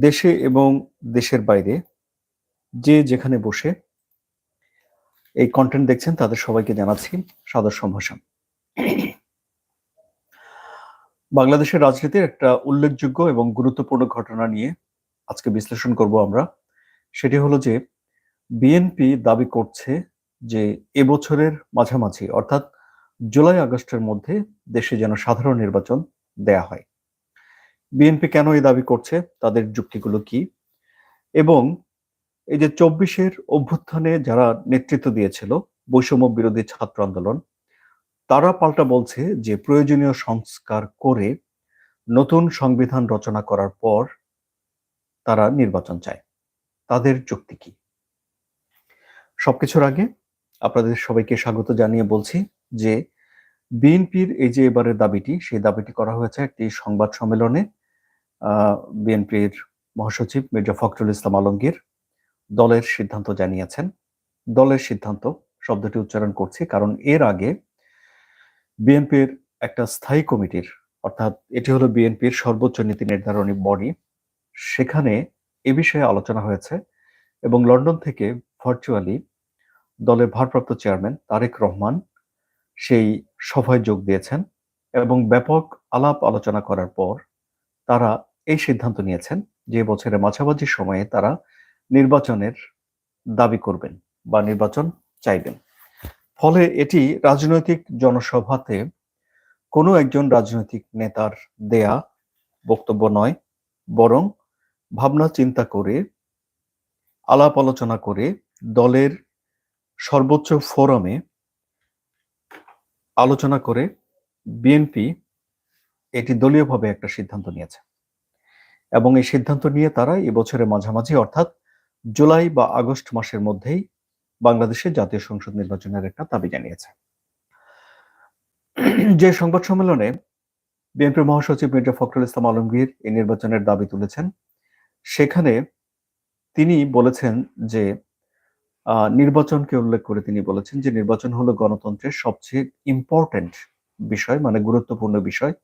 দেশে এবং দেশের বাইরে যে যেখানে বসে এই কন্টেন্ট দেখছেন, তাদের সবাইকে জানাচ্ছি সাদর সম্ভাষণ। বাংলাদেশের রাজনীতির একটা উল্লেখযোগ্য এবং গুরুত্বপূর্ণ ঘটনা নিয়ে আজকে বিশ্লেষণ করব আমরা। সেটি হলো যে বিএনপি দাবি করছে যে এবছরের মাঝামাঝি, অর্থাৎ জুলাই আগস্টের মধ্যে দেশে যেন সাধারণ নির্বাচন দেয়া হয়। বিএনপি কেন এই দাবি করছে? তাদের যুক্তিগুলো কি? এবং এই যে চব্বিশের অভ্যুত্থানে যারা নেতৃত্ব দিয়েছিল, বৈষম্য বিরোধী ছাত্র আন্দোলন, তারা পাল্টা বলছে যে প্রয়োজনীয় সংস্কার করে নতুন সংবিধান রচনা করার পর তারা নির্বাচন চায়। তাদের যুক্তি কি? সবকিছুর আগে আপনাদের সবাইকে স্বাগত জানিয়ে বলছি যে বিএনপির এই যে এবারের দাবিটি, সেই দাবিটি করা হয়েছে একটি সংবাদ সম্মেলনে। বিএনপির মহাসচিব মির্জা ফখরুল ইসলাম আলমগীর দলের সিদ্ধান্ত জানিয়েছেন। দলের সিদ্ধান্ত, শব্দটি উচ্চারণ করছি কারণ এর আগে বিএনপির একটা স্থায়ী কমিটির, অর্থাৎ এটি হলো বিএনপির সর্বোচ্চ নীতি নির্ধারণী বডি, সেখানে এ বিষয়ে আলোচনা হয়েছে এবং লন্ডন থেকে ভার্চুয়ালি দলের ভারপ্রাপ্ত চেয়ারম্যান তারেক রহমান সেই সভায় যোগ দিয়েছেন এবং ব্যাপক আলাপ আলোচনা করার পর তারা এই সিদ্ধান্ত নিয়েছেন যে বছরের মাঝামাঝি সময়ে তারা নির্বাচনের দাবি করবেন বা নির্বাচন চাইবেন। ফলে এটি রাজনৈতিক জনসভাতে কোনো একজন রাজনৈতিক নেতার দেয়া বক্তব্য নয়, বরং ভাবনা চিন্তা করে, আলাপ আলোচনা করে দলের সর্বোচ্চ ফোরামে আলোচনা করে বিএনপি এটি দলীয়ভাবে একটা সিদ্ধান্ত নিয়েছে। এবং এই সিদ্ধান্ত নিয়ে তারা এবছরের মাঝামাঝি, অর্থাৎ জুলাই বা আগস্ট মাসের মধ্যেই বাংলাদেশে জাতীয় সংসদ নির্বাচনের একটা দাবি জানিয়েছে। যে সংবাদ সম্মেলনে বিএনপির মহাসচিব মির্জা ফখরুল ইসলাম আলমগীর এই নির্বাচনের দাবি তুলেছেন, সেখানে তিনি বলেছেন যে নির্বাচনকে উল্লেখ করে তিনি বলেছেন যে নির্বাচন হলো গণতন্ত্রের সবচেয়ে ইম্পর্টেন্ট বিষয় মানে গুরুত্বপূর্ণ বিষয়।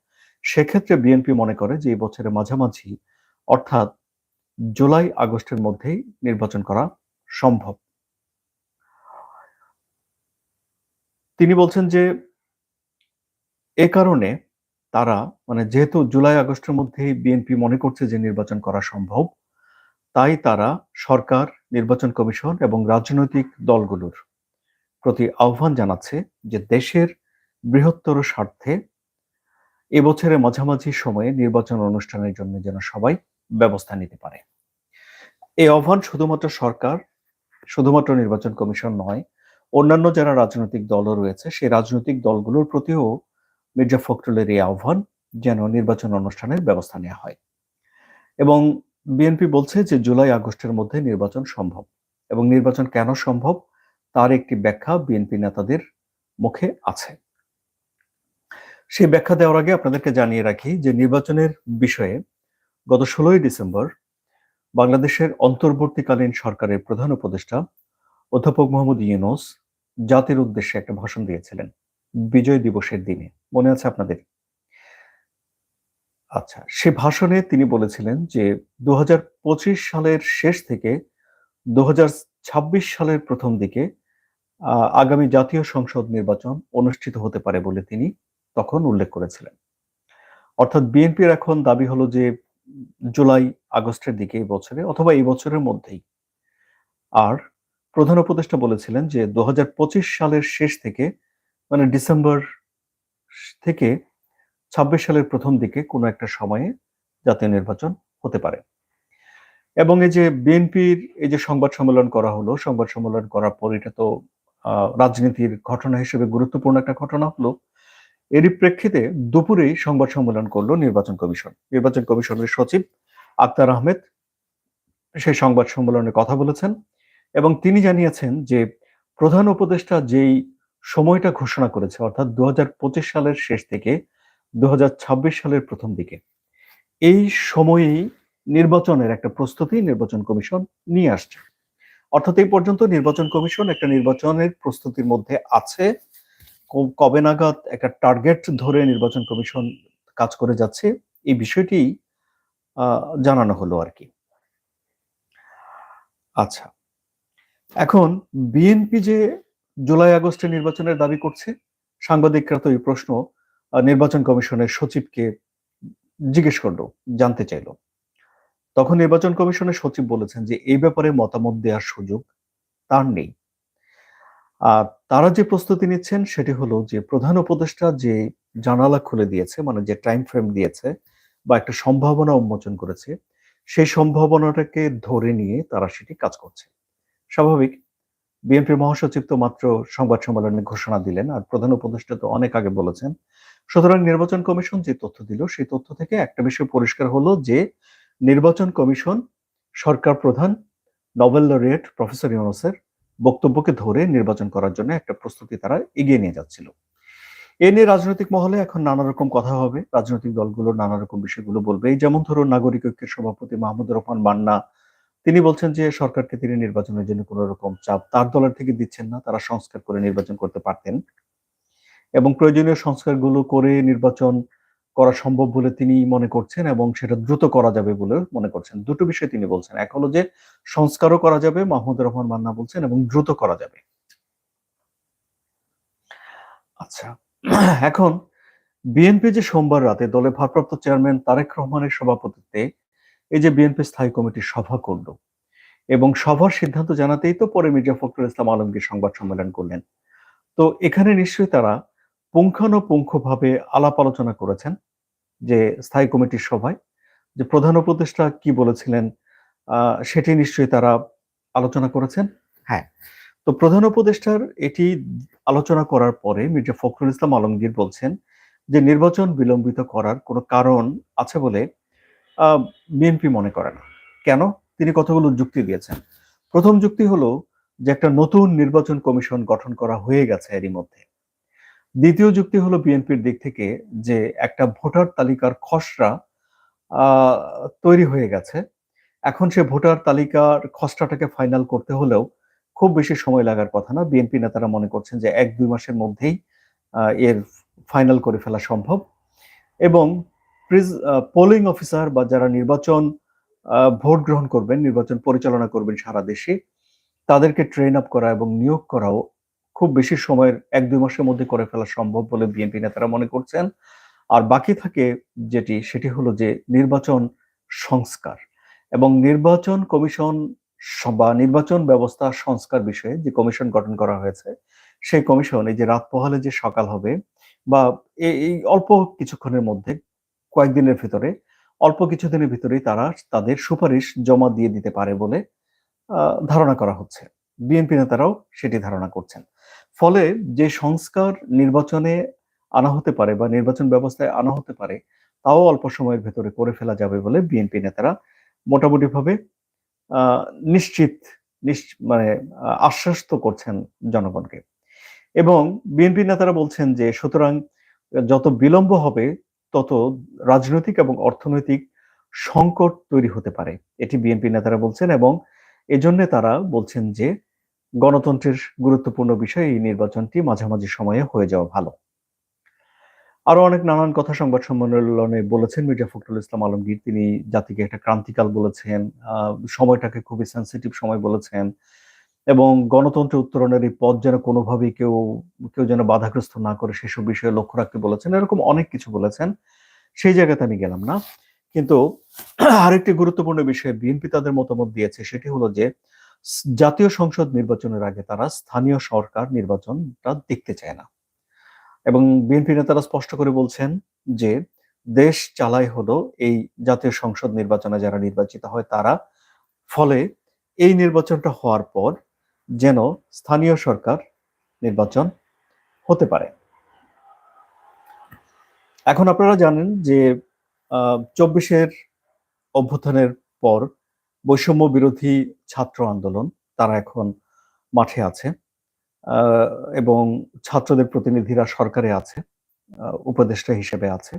সেক্ষেত্রে বিএনপি মনে করে যে এই বছরের মাঝামাঝি অর্থাৎ জুলাই আগস্টের মধ্যেই নির্বাচন করা সম্ভব। তিনি বলছেন যে এ কারণে তারা মানে যেহেতু জুলাই আগস্টের মধ্যেই বিএনপি মনে করছে যে নির্বাচন করা সম্ভব, তাই তারা সরকার, নির্বাচন কমিশন এবং রাজনৈতিক দলগুলোর প্রতি আহ্বান জানাচ্ছে যে দেশের বৃহত্তর স্বার্থে এবছরের মাঝামাঝি সময়ে নির্বাচন অনুষ্ঠানের জন্য যেন সবাই ব্যবস্থা নিতে পারে। এই আহ্বান শুধুমাত্র সরকার, শুধুমাত্র নির্বাচন কমিশন নয়, অন্যান্য যারা রাজনৈতিক দলও রয়েছে, সেই রাজনৈতিক দলগুলোর প্রতিও মির্জা ফখরুলের এই আহ্বান যেন নির্বাচন অনুষ্ঠানের ব্যবস্থা নেওয়া হয়। এবং বিএনপি বলছে যে জুলাই, আগস্টের মধ্যে নির্বাচন সম্ভব এবং নির্বাচন কেন সম্ভব তার একটি ব্যাখ্যা বিএনপি নেতাদের মুখে আছে। সেই ব্যাখ্যা দেওয়ার আগে আপনাদেরকে জানিয়ে রাখি যে নির্বাচনের বিষয়ে গত ষোলোই ডিসেম্বর বাংলাদেশের অন্তর্বর্তীকালীন সরকারের প্রধান উপদেষ্টা অধ্যাপক মোহাম্মদ ইউনুস জাতির উদ্দেশ্যে একটা ভাষণ দিয়েছিলেন, বিজয় দিবসের দিনে। মনে আছে আপনাদের? আচ্ছা সে ভাষণে তিনি বলেছিলেন যে দু হাজার পঁচিশ সালের শেষ থেকে দু হাজার ছাব্বিশ সালের প্রথম দিকে আগামী জাতীয় সংসদ নির্বাচন অনুষ্ঠিত হতে পারে বলে তিনি তখন উল্লেখ করেছিলেন। অর্থাৎ বিএনপির এখন দাবি হলো যে জুলাই, আগস্টের দিকে এই বছরে অথবা এই বছরের মধ্যেই। আর প্রধান উপদেষ্টা বলেছিলেন যে দু হাজার পঁচিশ সালের শেষ থেকে মানে ডিসেম্বর থেকে ছাব্বিশ সালের প্রথম দিকে কোনো একটা সময়ে জাতীয় নির্বাচন হতে পারে। এবং এই যে বিএনপির এই যে সংবাদ সম্মেলন করা হলো, সংবাদ সম্মেলন করার পর এটা তো রাজনীতির ঘটনা হিসেবে গুরুত্বপূর্ণ একটা ঘটনা হলো। এরই প্রেক্ষিতে দুপুরেই সংবাদ সম্মেলন করল নির্বাচন কমিশন। নির্বাচন কমিশনের সচিব আক্তার আহমেদ সেই সংবাদ সম্মেলনে কথা বলেছেন এবং তিনি জানিয়েছেন যে প্রধান উপদেষ্টা যেই সময়টা ঘোষণা করেছে, অর্থাৎ দু হাজার পঁচিশ সালের শেষ থেকে দু হাজার ছাব্বিশ সালের প্রথম দিকে, এই সময়েই নির্বাচনের একটা প্রস্তুতি নির্বাচন কমিশন নিয়ে আসছে। অর্থাৎ এই পর্যন্ত নির্বাচন কমিশন একটা নির্বাচনের প্রস্তুতির মধ্যে আছে। কবে নাগাদ একটা টার্গেট ধরে নির্বাচন কমিশন কাজ করে যাচ্ছে, এই বিষয়টি জানানো হলো আর কি। আচ্ছা এখন বিএনপি যে জুলাই আগস্টে নির্বাচনের দাবি করছে, সাংবাদিকরা তো এই প্রশ্ন নির্বাচন কমিশনের সচিবকে জিজ্ঞেস করল, জানতে চাইলো। তখন নির্বাচন কমিশনের সচিব বলেছেন যে, এই ব্যাপারে মতামত দেওয়ার সুযোগ তার নেই। আর তারা যে প্রস্তুতি নিচ্ছেন সেটি হলো যে প্রধান উপদেষ্টা যে জানালা খুলে দিয়েছে মানে যে টাইম ফ্রেম দিয়েছে বা একটা সম্ভাবনা উন্মোচন করেছে, সেই সম্ভাবনাটাকে ধরে নিয়ে তারা সেটি কাজ করছে। স্বাভাবিক বিএনপির মহাসচিব তো মাত্র সংবাদ সম্মেলনে ঘোষণা দিলেন আর প্রধান উপদেষ্টা তো অনেক আগে বলেছেন। সুতরাং নির্বাচন কমিশন যে তথ্য দিল, সেই তথ্য থেকে একটা বিষয় পরিষ্কার হলো যে নির্বাচন কমিশন সরকার প্রধান, নোবেল লরিয়েট প্রফেসর ইউনুসের বক্তব্যকে ধরে নির্বাচন করার জন্য একটা প্রস্তুতি তারা এগিয়ে নিয়ে যাচ্ছিল। এ নিয়ে রাজনৈতিক মহলে এখন নানা রকম কথা হবে। রাজনৈতিক দলগুলো নানা রকম বিষয়গুলো বলবে। এই যেমন ধরুন নাগরিক ঐক্যের সভাপতি মাহমুদ রহমান মান্না, তিনি বলছেন যে সরকারকে তিনি নির্বাচনের জন্য কোন রকম চাপ তার দলের থেকে দিচ্ছেন না, তারা সংস্কার করে নির্বাচন করতে পারতেন। এবং প্রয়োজনীয় সংস্কারগুলো করে নির্বাচন করা সম্ভব বলে তিনি মনে করছেন এবং সেটা দ্রুত করা যাবে বলে মনে করছেন। দুটো বিষয় তিনি বলছেন। এক হলো যে, সংস্কারও করা যাবে, মাহমুদুর রহমান মান্না বলছেন, এবং দ্রুত করা যাবে। আচ্ছা এখন বিএনপি যে সোমবার রাতে দলের ভারপ্রাপ্ত চেয়ারম্যান তারেক রহমানের সভাপতিত্বে এই যে বিএনপি স্থায়ী কমিটির সভা করল এবং সভার সিদ্ধান্ত জানাতেই তো পরে মির্জা ফখরুল ইসলাম আলমগীর সংবাদ সম্মেলন করলেন। তো এখানে নিশ্চয়ই তারা পুঙ্খানুপুঙ্খভাবে আলাপ আলোচনা করেছেন। যে স্থায়ী কমিটির সভায় যে প্রধান উপদেষ্টা কি বলেছিলেন সেটি নিশ্চয়ই তারা আলোচনা করেছেন। হ্যাঁ। তো প্রধান উপদেষ্টার এটি আলোচনা করার পরে মির্জা ফখরুল ইসলাম আলমগীর বলছেন যে নির্বাচন বিলম্বিত করার কোনো কারণ আছে বলে বিএনপি মনে করে না। কেন? তিনি কতগুলো যুক্তি দিয়েছেন। প্রথম যুক্তি হলো যে একটা নতুন নির্বাচন কমিশন গঠন করা হয়ে গেছে এরই মধ্যে। দ্বিতীয় যুক্তি হলো বিএনপির দিক থেকে যে একটা ভোটার তালিকার খসড়া তৈরি হয়ে গেছে। এখন সে ভোটার তালিকার খসড়াটাকে ফাইনাল করতে হলেও খুব বেশি সময় লাগার কথা না। বিএনপি নেতারা মনে করছেন যে এক দুই মাসের মধ্যেই এর ফাইনাল করে ফেলা সম্ভব। এবং পোলিং অফিসার বা যারা নির্বাচন ভোট গ্রহণ করবেন, নির্বাচন পরিচালনা করবেন সারা দেশে, তাদেরকে ট্রেন আপ করা এবং নিয়োগ করাও খুব বেশি সময়ের এক, দুই মাসের মধ্যে করে ফেলা সম্ভব বলে বিএনপি নেতারা মনে করছেন। আর বাকি থাকে যেটি, সেটি হলো যে নির্বাচন সংস্কার এবং নির্বাচন কমিশন বা নির্বাচন ব্যবস্থা সংস্কার বিষয়ে যে কমিশন গঠন করা হয়েছে, সেই কমিশন এই যে রাত পোহালে যে সকাল হবে বা এই অল্প কিছুক্ষণের মধ্যে, কয়েকদিনের ভিতরে, অল্প কিছুদিনের ভিতরেই তারা তাদের সুপারিশ জমা দিয়ে দিতে পারে বলে ধারণা করা হচ্ছে। বিএনপি নেতারাও সেটি ধারণা করছেন। ফলে যে সংস্কার নির্বাচনে আনা হতে পারে বা নির্বাচন ব্যবস্থায় আনা হতে পারে, তাও অল্প সময়ের ভেতরে করে ফেলা যাবে বলে বিএনপি নেতারা মোটামুটি ভাবে নিশ্চিত মানে আশ্বস্ত করছেন জনগণকে। এবং বিএনপি নেতারা বলছেন যে, সুতরাং যত বিলম্ব হবে, তত রাজনৈতিক এবং অর্থনৈতিক সংকট তৈরি হতে পারে। এটি বিএনপি নেতারা বলছেন এবং এজন্য তারা বলছেন যে গণতন্ত্রের গুরুত্বপূর্ণ বিষয় এই নির্বাচনটি মাঝামাঝি সময়ে হয়ে যাওয়া ভালো। আরও অনেক নানান কথা সংবাদ সম্মেলনে বলেছেন মির্জা ফখরুল ইসলাম আলমগীর। তিনি জাতিকে একটা ক্রান্তিকাল বলেছেন সময়টাকে খুবই সেন্সিটিভ সময় বলেছেন এবং গণতন্ত্র উত্তরণের এই পথ যেন কোনোভাবেই কেউ কেউ যেন বাধাগ্রস্ত না করে সেসব বিষয়ে লক্ষ্য রাখতে বলেছেন। এরকম অনেক কিছু বলেছেন, সেই জায়গাতে আমি গেলাম না। কিন্তু আরেকটি গুরুত্বপূর্ণ বিষয়ে বিএনপি তাদের মতামত দিয়েছে, সেটি হলো যে জাতীয় সংসদ নির্বাচনের আগে তারা স্থানীয় সরকার নির্বাচনটা দেখতে চায় না। এবং বিএনপি নেতারা স্পষ্ট করে বলছেন যে, দেশ চালাই হলো এই জাতীয় সংসদ নির্বাচনে যারা নির্বাচিত হয় তারা। ফলে এই নির্বাচনটা হওয়ার পর যেন স্থানীয় সরকার নির্বাচন হতে পারে। এখন আপনারা জানেন যে চব্বিশের অভ্যুত্থানের পর বৈষম্য বিরোধী ছাত্র আন্দোলন তারা এখন মাঠে আছে এবং ছাত্রদের প্রতিনিধিরা সরকারে আছে উপদেষ্টা হিসেবে আছে,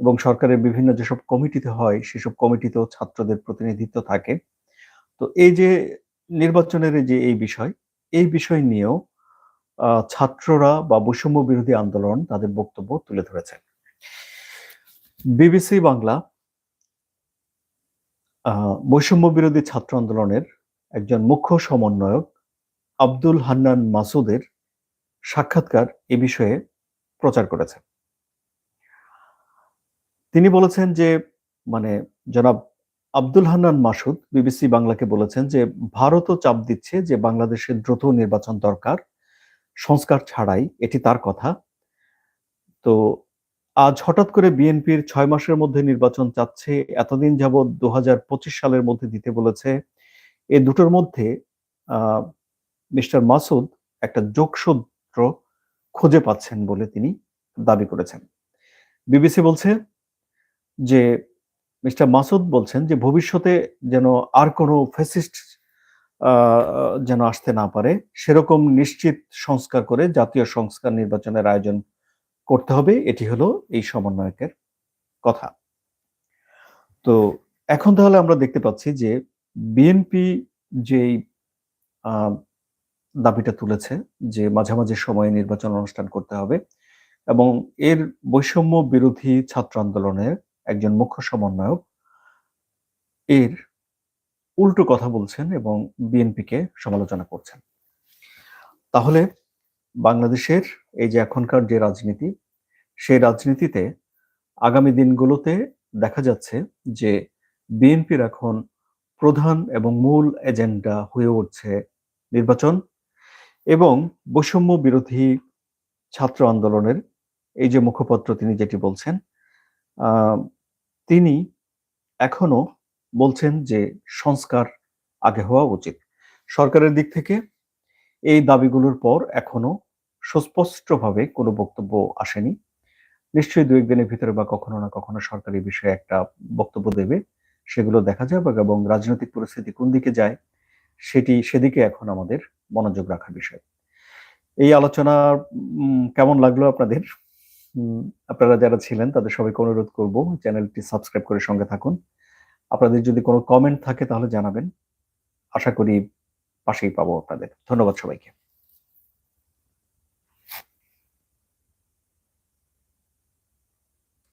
এবং সরকারের বিভিন্ন যেসব কমিটিতে হয় সেসব কমিটিতেও ছাত্রদের প্রতিনিধিত্ব থাকে। তো এই যে নির্বাচনের যে এই বিষয় এই বিষয় নিয়েও ছাত্ররা বা বৈষম্য বিরোধী আন্দোলন তাদের বক্তব্য তুলে ধরেছে। বিবিসি বাংলা বৈষম্য বিরোধী ছাত্র আন্দোলনের একজন মুখ্য সমন্বয়ক আব্দুল হান্নান মাসুদের সাক্ষাৎকার এ বিষয়ে প্রচার করেছে তিনি বলেছেন যে মানে জনাব আব্দুল হান্নান মাসুদ বিবিসি বাংলাকে বলেছেন যে, ভারতও চাপ দিচ্ছে যে, বাংলাদেশের দ্রুত নির্বাচন দরকার, সংস্কার ছাড়াই এটি তার কথা। তো আজ হঠাৎ করে বিএনপির ছয় মাসের মধ্যে নির্বাচন চাচ্ছে, এতদিন যাবৎ দু হাজার পঁচিশ সালের মধ্যে দিতে বলেছে। এ দুটোর মধ্যে মিস্টার মাসুদ একটা যোগসূত্র খুঁজে পাচ্ছেন বলে তিনি দাবি করেছেন। বিবিসি বলছে যে, মিস্টার মাসুদ বলছেন যে, ভবিষ্যতে যেন আর কোনো ফ্যাসিস্ট যেন আসতে না পারে, সেরকম নিশ্চিত সংস্কার করে জাতীয় সংস্কার নির্বাচনের আয়োজন করতে হবে, এটি হলো এই সমন্বয়কের কথা। তো এখন তাহলে আমরা দেখতে পাচ্ছি যে বিএনপি যেই দাবিটা তুলেছে যে মাঝামাঝি সময়ে নির্বাচন অনুষ্ঠান করতে হবে এবং এর বৈষম্য বিরোধী ছাত্র আন্দোলনের একজন মুখ্য সমন্বয়ক এর উল্টো কথা বলছেন এবং বিএনপিকে সমালোচনা করছেন। তাহলে বাংলাদেশের এই যে এখনকার যে রাজনীতি, সেই রাজনীতিতে আগামী দিনগুলোতে দেখা যাচ্ছে যে বিএনপির এখন প্রধান এবং মূল এজেন্ডা হয়ে উঠছে নির্বাচন এবং বৈষম্য বিরোধী ছাত্র আন্দোলনের এই যে মুখপত্র তিনি যেটি বলছেন তিনি এখনও বলছেন যে সংস্কার আগে হওয়া উচিত। সরকারের দিক থেকে এই দাবিগুলোর পর এখনও সুস্পষ্টভাবে কোনো বক্তব্য আসেনি। নিশ্চয়ই দু একদিনের ভিতরে বা কখনো না কখনো সরকারি বিষয়ে একটা বক্তব্য দেবে। সেগুলো দেখা যাবে এবং রাজনৈতিক পরিস্থিতি কোন দিকে যায় সেটি, সেদিকে এখন আমাদের মনোযোগ রাখার বিষয়। এই আলোচনা কেমন লাগল আপনাদের? আপনারা যারা ছিলেন তাদের সবাইকে অনুরোধ করব চ্যানেলটি সাবস্ক্রাইব করে সঙ্গে থাকুন। আপনাদের যদি কোনো কমেন্ট থাকে তাহলে জানাবেন। আশা করি পাশেই পাবো আপনাদের। ধন্যবাদ সবাইকে।